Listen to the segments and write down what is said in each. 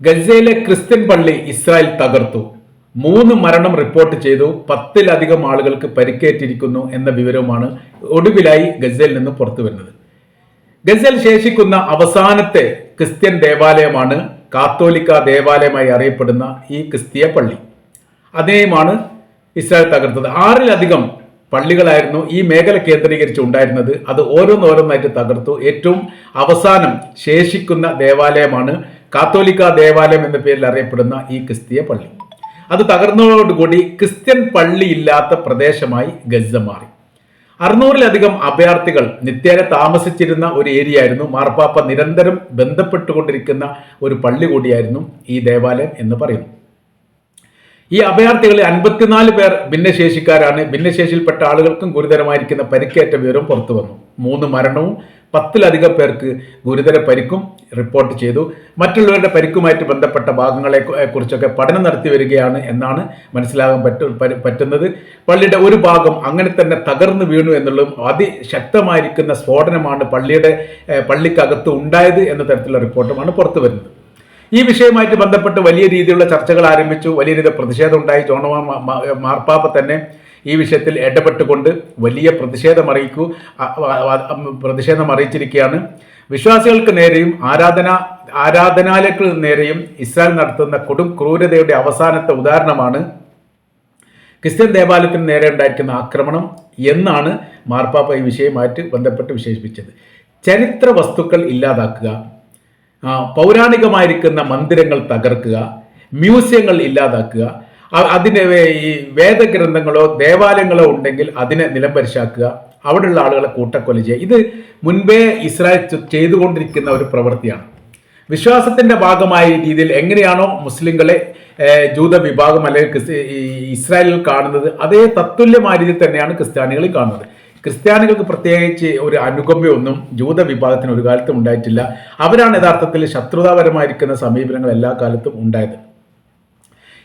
ഗസയിലെ ക്രിസ്ത്യൻ പള്ളി ഇസ്രായേൽ തകർത്തു. മൂന്ന് മരണം റിപ്പോർട്ട് ചെയ്തു. പത്തിലധികം ആളുകൾക്ക് പരിക്കേറ്റിരിക്കുന്നു എന്ന വിവരവുമാണ് ഒടുവിലായി ഗസയിൽ നിന്ന് പുറത്തു വരുന്നത്. ഗസയിൽ ശേഷിക്കുന്ന അവസാനത്തെ ക്രിസ്ത്യൻ ദേവാലയമാണ് കാത്തോലിക്ക ദേവാലയമായി അറിയപ്പെടുന്ന ഈ ക്രിസ്തീയ പള്ളി. അതേയുമാണ് ഇസ്രായേൽ തകർത്തത്. ആറിലധികം പള്ളികളായിരുന്നു ഈ മേഖല കേന്ദ്രീകരിച്ച് ഉണ്ടായിരുന്നത് അത് ഓരോന്നോരോന്നായിട്ട് തകർത്തു. ഏറ്റവും അവസാനം ശേഷിക്കുന്ന ദേവാലയമാണ് കാത്തോലിക്ക ദേവാലയം എന്ന പേരിൽ അറിയപ്പെടുന്ന ഈ ക്രിസ്തീയ പള്ളി. അത് തകർന്നതോടുകൂടി ക്രിസ്ത്യൻ പള്ളി ഇല്ലാത്ത പ്രദേശമായി ഗസ മാറി. അറുന്നൂറിലധികം അഭയാർത്ഥികൾ നിത്യേന താമസിച്ചിരുന്ന ഒരു ഏരിയ ആയിരുന്നു മാർപ്പാപ്പ നിരന്തരം ബന്ധപ്പെട്ടുകൊണ്ടിരിക്കുന്ന ഒരു പള്ളി കൂടിയായിരുന്നു ഈ ദേവാലയം എന്ന് പറയുന്നു. ഈ അഭയാർത്ഥികളിൽ അൻപത്തിനാല് പേർ ഭിന്നശേഷിക്കാരാണ്. ഭിന്നശേഷിയിൽപ്പെട്ട ആളുകൾക്കും ഗുരുതരമായിരിക്കുന്ന പരിക്കേറ്റ വിവരം പുറത്തു വന്നു. മൂന്ന് മരണവും പത്തിലധികം പേർക്ക് ഗുരുതര പരിക്കും റിപ്പോർട്ട് ചെയ്തു. മറ്റുള്ളവരുടെ പരിക്കുമായിട്ട് ബന്ധപ്പെട്ട ഭാഗങ്ങളെ കുറിച്ചൊക്കെ പഠനം നടത്തി വരികയാണ് എന്നാണ് മനസ്സിലാകാൻ പറ്റു പറ്റുന്നത്. പള്ളിയുടെ ഒരു ഭാഗം അങ്ങനെ തന്നെ തകർന്നു വീണു എന്നുള്ളതും അതിശക്തമായിരിക്കുന്ന സ്ഫോടനമാണ് പള്ളിയുടെ പള്ളിക്കകത്ത് ഉണ്ടായത് എന്ന തരത്തിലുള്ള റിപ്പോർട്ടുമാണ് പുറത്തു വരുന്നത്. ഈ വിഷയവുമായിട്ട് ബന്ധപ്പെട്ട് വലിയ രീതിയിലുള്ള ചർച്ചകൾ ആരംഭിച്ചു. വലിയ രീതിയിൽ പ്രതിഷേധം ഉണ്ടായി. മാ- മാർപ്പാപ്പ തന്നെ ഈ വിഷയത്തിൽ ഇടപെട്ടുകൊണ്ട് വലിയ പ്രതിഷേധം അറിയിക്കൂ പ്രതിഷേധം അറിയിച്ചിരിക്കുകയാണ് വിശ്വാസികൾക്ക് നേരെയും ആരാധന ആരാധനാലയങ്ങൾക്ക് നേരെയും ഇസ്രായേൽ നടത്തുന്ന കൊടും ക്രൂരതയുടെ അവസാനത്തെ ഉദാഹരണമാണ് ക്രിസ്ത്യൻ ദേവാലയത്തിന് നേരെ ഉണ്ടായിരിക്കുന്ന ആക്രമണം എന്നാണ് മാർപ്പാപ്പ ഈ വിഷയമായിട്ട് ബന്ധപ്പെട്ട് വിശേഷിപ്പിച്ചത്. ചരിത്ര വസ്തുക്കൾ ഇല്ലാതാക്കുക പൗരാണികമായിരിക്കുന്ന മന്ദിരങ്ങൾ തകർക്കുക മ്യൂസിയങ്ങൾ ഇല്ലാതാക്കുക അതിന് ഈ വേദഗ്രന്ഥങ്ങളോ ദേവാലയങ്ങളോ ഉണ്ടെങ്കിൽ അതിനെ നിലംപരിശാക്കുക. അവിടെയുള്ള ആളുകളെ കൂട്ടക്കൊല ചെയ്യുക. ഇത് മുൻപേ ഇസ്രായേൽ ചെയ്തുകൊണ്ടിരിക്കുന്ന ഒരു പ്രവൃത്തിയാണ്. വിശ്വാസത്തിന്റെ ഭാഗമായ രീതിയിൽ എങ്ങനെയാണോ മുസ്ലിങ്ങളെ ജൂത വിഭാഗം അല്ലെങ്കിൽ ഇസ്രായേലിൽ കാണുന്നത് അതേ തത്തുല്യമായ രീതിയിൽ തന്നെയാണ് ക്രിസ്ത്യാനികളിൽ കാണുന്നത്. ക്രിസ്ത്യാനികൾക്ക് പ്രത്യേകിച്ച് ഒരു അനുകമ്പയൊന്നും ജൂത വിഭാഗത്തിന് ഒരു കാലത്തും ഉണ്ടായിട്ടില്ല. അവരാണ് യഥാർത്ഥത്തിൽ ശത്രുതാപരമായിരിക്കുന്ന സമീപനങ്ങൾ എല്ലാ കാലത്തും ഉണ്ടായത്.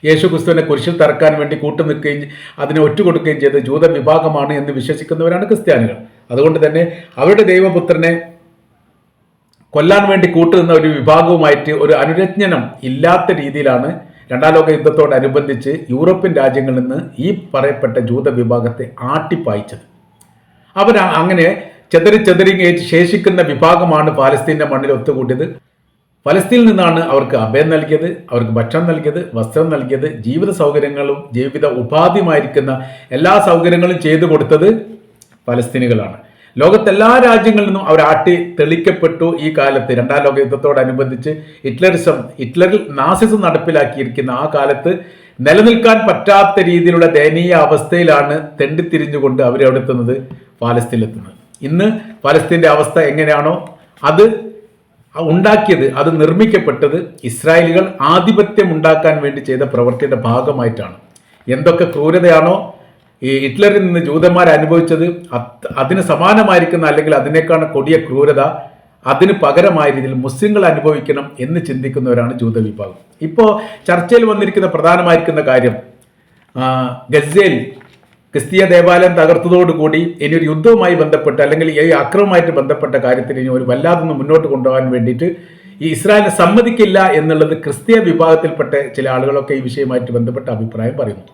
യേശു ക്രിസ്തുവിനെ കുരിശിൽ തറക്കാൻ വേണ്ടി കൂട്ടുനിൽക്കുകയും അതിനെ ഒറ്റുകൊടുക്കുകയും ചെയ്ത ജൂത വിഭാഗമാണ് എന്ന് വിശ്വസിക്കുന്നവരാണ് ക്രിസ്ത്യാനികൾ. അതുകൊണ്ട് തന്നെ അവരുടെ ദൈവപുത്രനെ കൊല്ലാൻ വേണ്ടി കൂട്ടുനിന്ന ഒരു വിഭാഗവുമായിട്ട് ഒരു അനുരജ്ഞനം ഇല്ലാത്ത രീതിയിലാണ് രണ്ടാം ലോക യുദ്ധത്തോടനുബന്ധിച്ച് യൂറോപ്യൻ രാജ്യങ്ങളിൽ നിന്ന് ഈ പറയപ്പെട്ട ജൂത വിഭാഗത്തെ ആട്ടിപ്പായിച്ചത്. അവർ അങ്ങനെ ചെതറി ചെതറി ശേഷിക്കുന്ന വിഭാഗമാണ് പാലസ്തീന്റെ മണ്ണിൽ ഒത്തുകൂട്ടിയത് ഫലസ്തീനിൽ നിന്നാണ് അവർക്ക് അഭയം നൽകിയത് അവർക്ക് ഭക്ഷണം നൽകിയത് വസ്ത്രം നൽകിയത് ജീവിത സൗകര്യങ്ങളും ജീവിത ഉപാധിയുമായിരിക്കുന്ന എല്ലാ സൗകര്യങ്ങളും ചെയ്തു കൊടുത്തത് ഫലസ്തീനുകളാണ്. ലോകത്തെല്ലാ രാജ്യങ്ങളിൽ നിന്നും അവർ ആട്ടി തെളിക്കപ്പെട്ടു ഈ കാലത്ത്. രണ്ടാം ലോക യുദ്ധത്തോടനുബന്ധിച്ച് ഹിറ്റ്ലറിസം ഹിറ്റ്ലറിൽ നാസിസം നടപ്പിലാക്കിയിരിക്കുന്ന ആ കാലത്ത് നിലനിൽക്കാൻ പറ്റാത്ത രീതിയിലുള്ള ദയനീയ അവസ്ഥയിലാണ് തെണ്ടിത്തിരിഞ്ഞുകൊണ്ട് അവരവിടെ എത്തുന്നത് ഫലസ്തീനിലെത്തുന്നത്. ഇന്ന് ഫലസ്തീന്റെ അവസ്ഥ എങ്ങനെയാണോ അത് ഉണ്ടാക്കിയത് അത് നിർമ്മിക്കപ്പെട്ടത് ഇസ്രായേലുകൾ ആധിപത്യം ഉണ്ടാക്കാൻ വേണ്ടി ചെയ്ത പ്രവൃത്തിയുടെ ഭാഗമായിട്ടാണ്. എന്തൊക്കെ ക്രൂരതയാണോ ഈ ഹിറ്റ്ലറിൽ നിന്ന് ജൂതന്മാർ അനുഭവിച്ചത് അതിന് സമാനമായിരിക്കുന്ന അല്ലെങ്കിൽ അതിനേക്കാൾ കൊടിയ ക്രൂരത അതിന് പകരമായ രീതിയിൽ മുസ്ലിങ്ങൾ അനുഭവിക്കണം എന്ന് ചിന്തിക്കുന്നവരാണ് ജൂത വിഭാഗം ഇപ്പോൾ ചർച്ചയിൽ വന്നിരിക്കുന്ന പ്രധാനമായിരിക്കുന്ന കാര്യം ആ, ഗസയിൽ ക്രിസ്തീയ ദേവാലയം തകർത്തതോടുകൂടി ഇനി ഒരു യുദ്ധവുമായി ബന്ധപ്പെട്ട് അല്ലെങ്കിൽ ഈ അക്രമമായിട്ട് ബന്ധപ്പെട്ട കാര്യത്തിൽ ഇനി ഒരു വല്ലാതൊന്ന് മുന്നോട്ട് കൊണ്ടുപോകാൻ വേണ്ടിയിട്ട് ഈ ഇസ്രായേൽ സമ്മതിക്കില്ല എന്നുള്ളത് ക്രിസ്തീയ വിഭാഗത്തിൽപ്പെട്ട ചില ആളുകളൊക്കെ ഈ വിഷയമായിട്ട് ബന്ധപ്പെട്ട അഭിപ്രായം പറയുന്നു.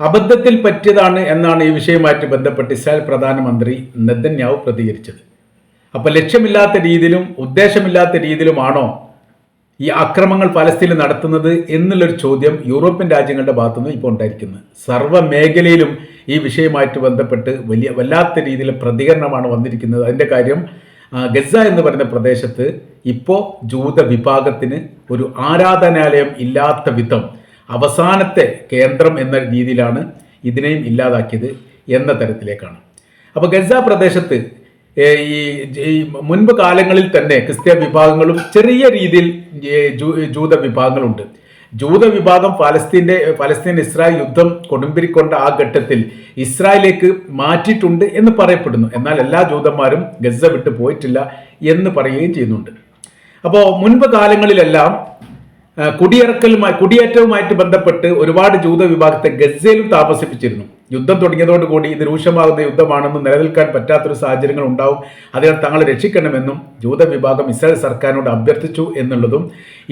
അബദ്ധത്തിൽ പറ്റിയതാണ് എന്നാണ് ഈ വിഷയവുമായിട്ട് ബന്ധപ്പെട്ട് ഇസ്രായേൽ പ്രധാനമന്ത്രി നെതന്യാവ് പ്രതികരിച്ചത്. അപ്പോൾ ലക്ഷ്യമില്ലാത്ത രീതിയിലും ഉദ്ദേശമില്ലാത്ത രീതിയിലുമാണോ ഈ അക്രമങ്ങൾ പലസ്തീനിൽ നടത്തുന്നത് എന്നുള്ളൊരു ചോദ്യം യൂറോപ്യൻ രാജ്യങ്ങളുടെ ഭാഗത്തുനിന്ന് ഇപ്പോൾ ഉണ്ടായിരിക്കുന്നത് സർവ മേഖലയിലും ഈ വിഷയമായിട്ട് ബന്ധപ്പെട്ട് വലിയ വല്ലാത്ത രീതിയിൽ പ്രതികരണമാണ് വന്നിരിക്കുന്നത്. അതിന്റെ കാര്യം ഗസ എന്ന് പറയുന്ന പ്രദേശത്ത് ഇപ്പോൾ ജൂത വിഭാഗത്തിന് ഒരു ആരാധനാലയം ഇല്ലാത്ത വിധം അവസാനത്തെ കേന്ദ്രം എന്ന രീതിയിലാണ് ഇതിനെയും ഇല്ലാതാക്കിയത് എന്ന തരത്തിലേക്കാണ്. അപ്പോൾ ഗസ പ്രദേശത്ത് ഈ മുൻപ് കാലങ്ങളിൽ തന്നെ ക്രിസ്ത്യ വിഭാഗങ്ങളും ചെറിയ രീതിയിൽ ജൂത വിഭാഗങ്ങളുണ്ട്. ജൂത വിഭാഗം ഫലസ്തീന്റെ ഫലസ്തീൻ ഇസ്രായേൽ യുദ്ധം കൊടുമ്പിരിക്കൊണ്ട ആ ഘട്ടത്തിൽ ഇസ്രായേലേക്ക് മാറ്റിയിട്ടുണ്ട് എന്ന് പറയപ്പെടുന്നു. എന്നാൽ എല്ലാ ജൂതന്മാരും ഗസ വിട്ട് പോയിട്ടില്ല എന്ന് പറയുകയും ചെയ്യുന്നുണ്ട്. അപ്പോൾ മുൻപ് കാലങ്ങളിലെല്ലാം കുടിയിറക്കലുമായി കുടിയേറ്റവുമായിട്ട് ബന്ധപ്പെട്ട് ഒരുപാട് ജൂത വിഭാഗത്തെ ഗസയിലും താമസിപ്പിച്ചിരുന്നു. യുദ്ധം തുടങ്ങിയതോടുകൂടി ഇത് രൂക്ഷമാകുന്ന യുദ്ധമാണെന്നും നിലനിൽക്കാൻ പറ്റാത്തൊരു സാഹചര്യങ്ങൾ ഉണ്ടാവും. അതിനാൽ തങ്ങളെ രക്ഷിക്കണമെന്നും ജൂത വിഭാഗം ഇസ്രായേൽ സർക്കാരിനോട് അഭ്യർത്ഥിച്ചു എന്നുള്ളതും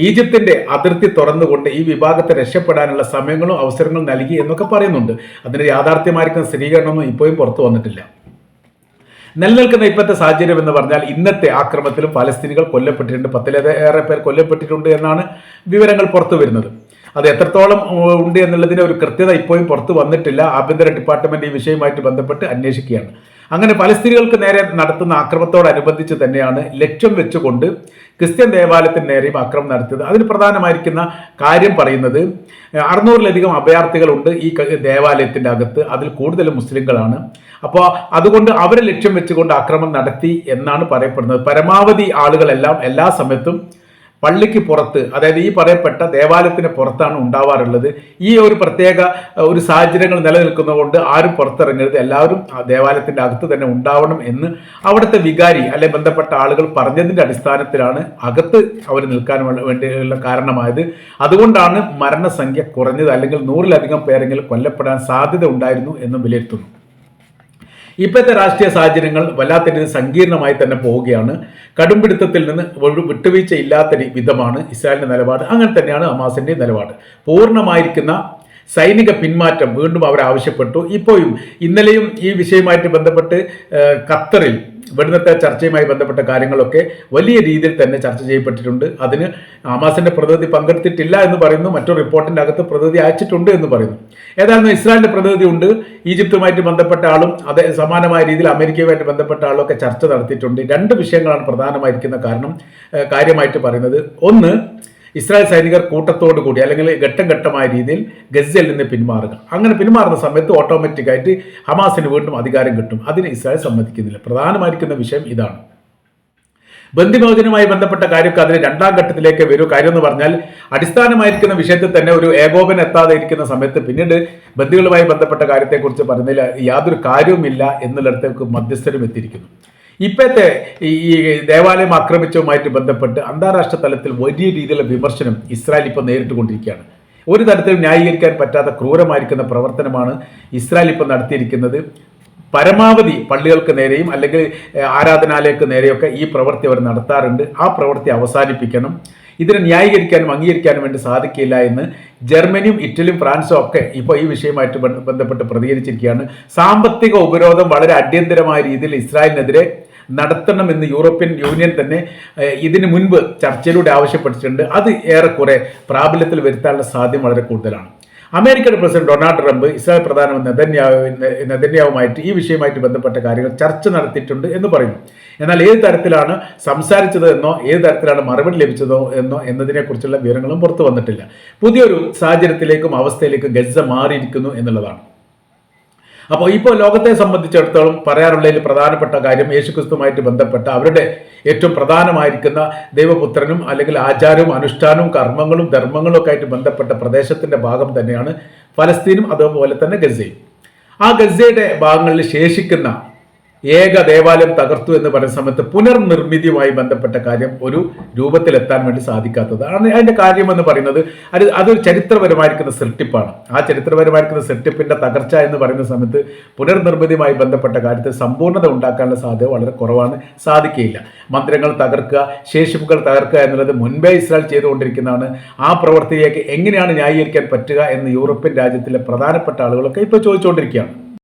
ഈജിപ്തിന്റെ അതിർത്തി തുറന്നുകൊണ്ട് ഈ വിഭാഗത്തെ രക്ഷപ്പെടാനുള്ള സമയങ്ങളും അവസരങ്ങളും നൽകി എന്നൊക്കെ പറയുന്നുണ്ട്. അതിന് യാഥാർത്ഥ്യമായിരിക്കുന്ന സ്ഥിരീകരണമൊന്നും ഇപ്പോഴും പുറത്തു വന്നിട്ടില്ല. നിലനിൽക്കുന്ന ഇപ്പോഴത്തെ സാഹചര്യം എന്ന് പറഞ്ഞാൽ ഇന്നത്തെ ആക്രമണത്തിലും പലസ്തീനികൾ കൊല്ലപ്പെട്ടിട്ടുണ്ട്. പത്തിലേറെ പേർ കൊല്ലപ്പെട്ടിട്ടുണ്ട് എന്നാണ് വിവരങ്ങൾ പുറത്തു വരുന്നത്. അത് എത്രത്തോളം ഉണ്ട് എന്നുള്ളതിന് ഒരു കൃത്യത ഇപ്പോഴും പുറത്തു വന്നിട്ടില്ല. ആഭ്യന്തര ഡിപ്പാർട്ട്മെന്റ് ഈ വിഷയവുമായിട്ട് ബന്ധപ്പെട്ട് അന്വേഷിക്കുകയാണ്. അങ്ങനെ പലസ്തീനികൾക്ക് നേരെ നടത്തുന്ന ആക്രമണത്തോടനുബന്ധിച്ച് തന്നെയാണ് ലക്ഷ്യം വെച്ചുകൊണ്ട് ക്രിസ്ത്യൻ ദേവാലയത്തിന് നേരെയും ആക്രമണം നടത്തിയത്. അതിന് പ്രധാനമായിരിക്കുന്ന കാര്യം പറയുന്നത് അറുന്നൂറിലധികം അഭയാർത്ഥികളുണ്ട് ഈ ദേവാലയത്തിന്റെ അകത്ത്. അതിൽ കൂടുതലും മുസ്ലിങ്ങളാണ്. അപ്പോൾ അതുകൊണ്ട് അവരെ ലക്ഷ്യം വെച്ചുകൊണ്ട് ആക്രമണം നടത്തി എന്നാണ് പറയപ്പെടുന്നത്. പരമാവധി ആളുകളെല്ലാം എല്ലാ സമയത്തും പള്ളിക്ക് പുറത്ത് അതായത് ഈ പറയപ്പെട്ട ദേവാലയത്തിന് പുറത്താണ് ഉണ്ടാവാറുള്ളത്. ഈ ഒരു പ്രത്യേക ഒരു സാഹചര്യങ്ങൾ നിലനിൽക്കുന്നതുകൊണ്ട് ആരും പുറത്തിറങ്ങരുത്. എല്ലാവരും ദേവാലയത്തിന്റെ അകത്ത് തന്നെ ഉണ്ടാവണം എന്ന് അവിടുത്തെ വികാരി അല്ലെ ബന്ധപ്പെട്ട ആളുകൾ പറഞ്ഞതിന്റെ അടിസ്ഥാനത്തിലാണ് അകത്ത് അവർ നിൽക്കാൻ വേണ്ടിയുള്ള കാരണമായത്. അതുകൊണ്ടാണ് മരണസംഖ്യ കുറഞ്ഞത്. അല്ലെങ്കിൽ നൂറിലധികം പേരെങ്കിലും കൊല്ലപ്പെടാൻ സാധ്യത ഉണ്ടായിരുന്നു എന്നും വിലയിരുത്തുന്നു. ഇപ്പോഴത്തെ രാഷ്ട്രീയ സാഹചര്യങ്ങൾ വല്ലാത്ത രീതിയിൽ സങ്കീർണമായി തന്നെ പോവുകയാണ്. കടുംപിടുത്തത്തിൽ നിന്ന് ഒരു വിട്ടുവീഴ്ച ഇല്ലാത്ത വിധമാണ് ഇസ്രായേലിന്റെ നിലപാട്. അങ്ങനെ തന്നെയാണ് ഹമാസിന്റെ നിലപാട്. പൂർണമായിരിക്കുന്ന സൈനിക പിന്മാറ്റം വീണ്ടും അവർ ആവശ്യപ്പെട്ടു. ഇപ്പോഴും ഇന്നലെയും ഈ വിഷയവുമായിട്ട് ബന്ധപ്പെട്ട് ഖത്തറിൽ ഇവിടുന്നത്തെ ചർച്ചയുമായി ബന്ധപ്പെട്ട കാര്യങ്ങളൊക്കെ വലിയ രീതിയിൽ തന്നെ ചർച്ച ചെയ്യപ്പെട്ടിട്ടുണ്ട്. അതിന് ഹമാസിന്റെ പ്രതിനിധി പങ്കെടുത്തിട്ടില്ല എന്ന് പറയുന്നു. മറ്റൊരു റിപ്പോർട്ടിന്റെ അകത്ത് പ്രതിനിധി അയച്ചിട്ടുണ്ട് എന്ന് പറയുന്നു. ഏതായാലും ഇസ്രായേലിന്റെ പ്രതിനിധി ഉണ്ട്. ഈജിപ്തുമായിട്ട് ബന്ധപ്പെട്ട ആളും അതേ സമാനമായ രീതിയിൽ അമേരിക്കയുമായിട്ട് ബന്ധപ്പെട്ട ആളും ഒക്കെ ചർച്ച നടത്തിയിട്ടുണ്ട്. രണ്ട് വിഷയങ്ങളാണ് പ്രധാനമായിരിക്കുന്ന കാരണം കാര്യമായിട്ട് പറയുന്നത്. ഒന്ന് ഇസ്രായേൽ സൈനികർ കൂട്ടത്തോടു കൂടി അല്ലെങ്കിൽ ഘട്ടം ഘട്ടമായ രീതിയിൽ ഗസ്സയിൽ നിന്ന് പിന്മാറുക. അങ്ങനെ പിന്മാറുന്ന സമയത്ത് ഓട്ടോമാറ്റിക്കായിട്ട് ഹമാസിന് വീണ്ടും അധികാരം കിട്ടും. അതിന് ഇസ്രായേൽ സമ്മതിക്കുന്നില്ല. പ്രധാനമായിരിക്കുന്ന വിഷയം ഇതാണ്. ബന്ധിമോചനവുമായി ബന്ധപ്പെട്ട കാര്യമൊക്കെ അതിന് രണ്ടാം ഘട്ടത്തിലേക്ക് വരൂ. കാര്യം എന്ന് പറഞ്ഞാൽ അടിസ്ഥാനമായിരിക്കുന്ന വിഷയത്തിൽ തന്നെ ഒരു ഏകോപനം എത്താതെ ഇരിക്കുന്ന സമയത്ത് പിന്നീട് ബന്ധികളുമായി ബന്ധപ്പെട്ട കാര്യത്തെക്കുറിച്ച് പറഞ്ഞതിൽ യാതൊരു കാര്യവുമില്ല എന്നുള്ളിടത്തേക്ക് മധ്യസ്ഥരും എത്തിയിരിക്കുന്നു. ഇപ്പോഴത്തെ ഈ ദേവാലയം ആക്രമിച്ചതുമായിട്ട് ബന്ധപ്പെട്ട് അന്താരാഷ്ട്ര തലത്തിൽ വലിയ രീതിയിലുള്ള വിമർശനം ഇസ്രായേൽ ഇപ്പോൾ നേരിട്ടുകൊണ്ടിരിക്കുകയാണ്. ഒരു തരത്തിലും ന്യായീകരിക്കാൻ പറ്റാത്ത ക്രൂരമായിരിക്കുന്ന പ്രവർത്തനമാണ് ഇസ്രായേൽ ഇപ്പോൾ നടത്തിയിരിക്കുന്നത്. പരമാവധി പള്ളികൾക്ക് നേരെയും അല്ലെങ്കിൽ ആരാധനാലയക്ക് നേരെയൊക്കെ ഈ പ്രവൃത്തി അവർ നടത്താറുണ്ട്. ആ പ്രവൃത്തി അവസാനിപ്പിക്കണം. ഇതിനെ ന്യായീകരിക്കാനും അംഗീകരിക്കാനും വേണ്ടി സാധിക്കില്ല എന്ന് ജർമ്മനിയും ഇറ്റലിയും ഫ്രാൻസും ഒക്കെ ഇപ്പോൾ ഈ വിഷയമായിട്ട് ബന്ധപ്പെട്ട് പ്രതികരിച്ചിരിക്കുകയാണ്. സാമ്പത്തിക ഉപരോധം വളരെ അടിയന്തരമായ രീതിയിൽ ഇസ്രായേലിനെതിരെ നടത്തണമെന്ന് യൂറോപ്യൻ യൂണിയൻ തന്നെ ഇതിന് മുൻപ് ചർച്ചയിലൂടെ ആവശ്യപ്പെട്ടിട്ടുണ്ട്. അത് ഏറെക്കുറെ പ്രാബല്യത്തിൽ വരുത്താനുള്ള സാധ്യത വളരെ കൂടുതലാണ്. അമേരിക്കയുടെ പ്രസിഡന്റ് ഡൊണാൾഡ് ട്രംപ് ഇസ്രായേൽ പ്രധാനമന്ത്രി നെതന്യാവ് നെതന്യാവുമായിട്ട് ഈ വിഷയമായിട്ട് ബന്ധപ്പെട്ട കാര്യങ്ങൾ ചർച്ച നടത്തിയിട്ടുണ്ട് എന്ന് പറയുന്നു എന്നാൽ ഏത് തരത്തിലാണ് സംസാരിച്ചത് എന്നോ ഏത് തരത്തിലാണ് മറുപടി ലഭിച്ചതോ എന്നോ എന്നതിനെക്കുറിച്ചുള്ള വിവരങ്ങളും പുറത്തു വന്നിട്ടില്ല. പുതിയൊരു സാഹചര്യത്തിലേക്കും അവസ്ഥയിലേക്കും ഗസ മാറിയിരിക്കുന്നു എന്നുള്ളതാണ്. അപ്പോൾ ഇപ്പോൾ ലോകത്തെ സംബന്ധിച്ചിടത്തോളം പറയാറുള്ളതിൽ പ്രധാനപ്പെട്ട കാര്യം യേശുക്രിസ്തുമായിട്ട് ബന്ധപ്പെട്ട അവരുടെ ഏറ്റവും പ്രധാനമായിരിക്കുന്ന ദൈവപുത്രനും അല്ലെങ്കിൽ ആചാരവും അനുഷ്ഠാനവും കർമ്മങ്ങളും ധർമ്മങ്ങളും ഒക്കെ ആയിട്ട് ബന്ധപ്പെട്ട പ്രദേശത്തിന്റെ ഭാഗം തന്നെയാണ് ഫലസ്തീനും അതുപോലെ തന്നെ ഗസയും. ആ ഗസയുടെ ഭാഗങ്ങളിൽ ശേഷിക്കുന്ന ഏക ദേവാലയം തകർത്തു എന്ന് പറയുന്ന സമയത്ത് പുനർനിർമ്മിതിയുമായി ബന്ധപ്പെട്ട കാര്യം ഒരു രൂപത്തിലെത്താൻ വേണ്ടി സാധിക്കാത്തതാണ് അതിന്റെ കാര്യം പറയുന്നത്. അത് അതൊരു ചരിത്രപരമായിരിക്കുന്ന സെർട്ടിപ്പാണ് ആ ചരിത്രപരമായിരിക്കുന്ന സൃഷ്ടിപ്പിന്റെ തകർച്ച എന്ന് പറയുന്ന സമയത്ത് പുനർനിർമ്മിതിയുമായി ബന്ധപ്പെട്ട കാര്യത്തിൽ സമ്പൂർണത ഉണ്ടാക്കാനുള്ള സാധ്യത വളരെ കുറവാണ്. സാധിക്കുകയില്ല. മന്ദിരങ്ങൾ തകർക്കുക ശേഷിപ്പുകൾ തകർക്കുക എന്നുള്ളത് മുൻപേ ഇസ്രായേൽ ചെയ്തുകൊണ്ടിരിക്കുന്നതാണ്. ആ പ്രവൃത്തിയിലേക്ക് എങ്ങനെയാണ് ന്യായീകരിക്കാൻ പറ്റുക എന്ന് യൂറോപ്യൻ രാജ്യത്തിലെ പ്രധാനപ്പെട്ട ആളുകളൊക്കെ ഇപ്പോൾ ചോദിച്ചുകൊണ്ടിരിക്കുകയാണ്.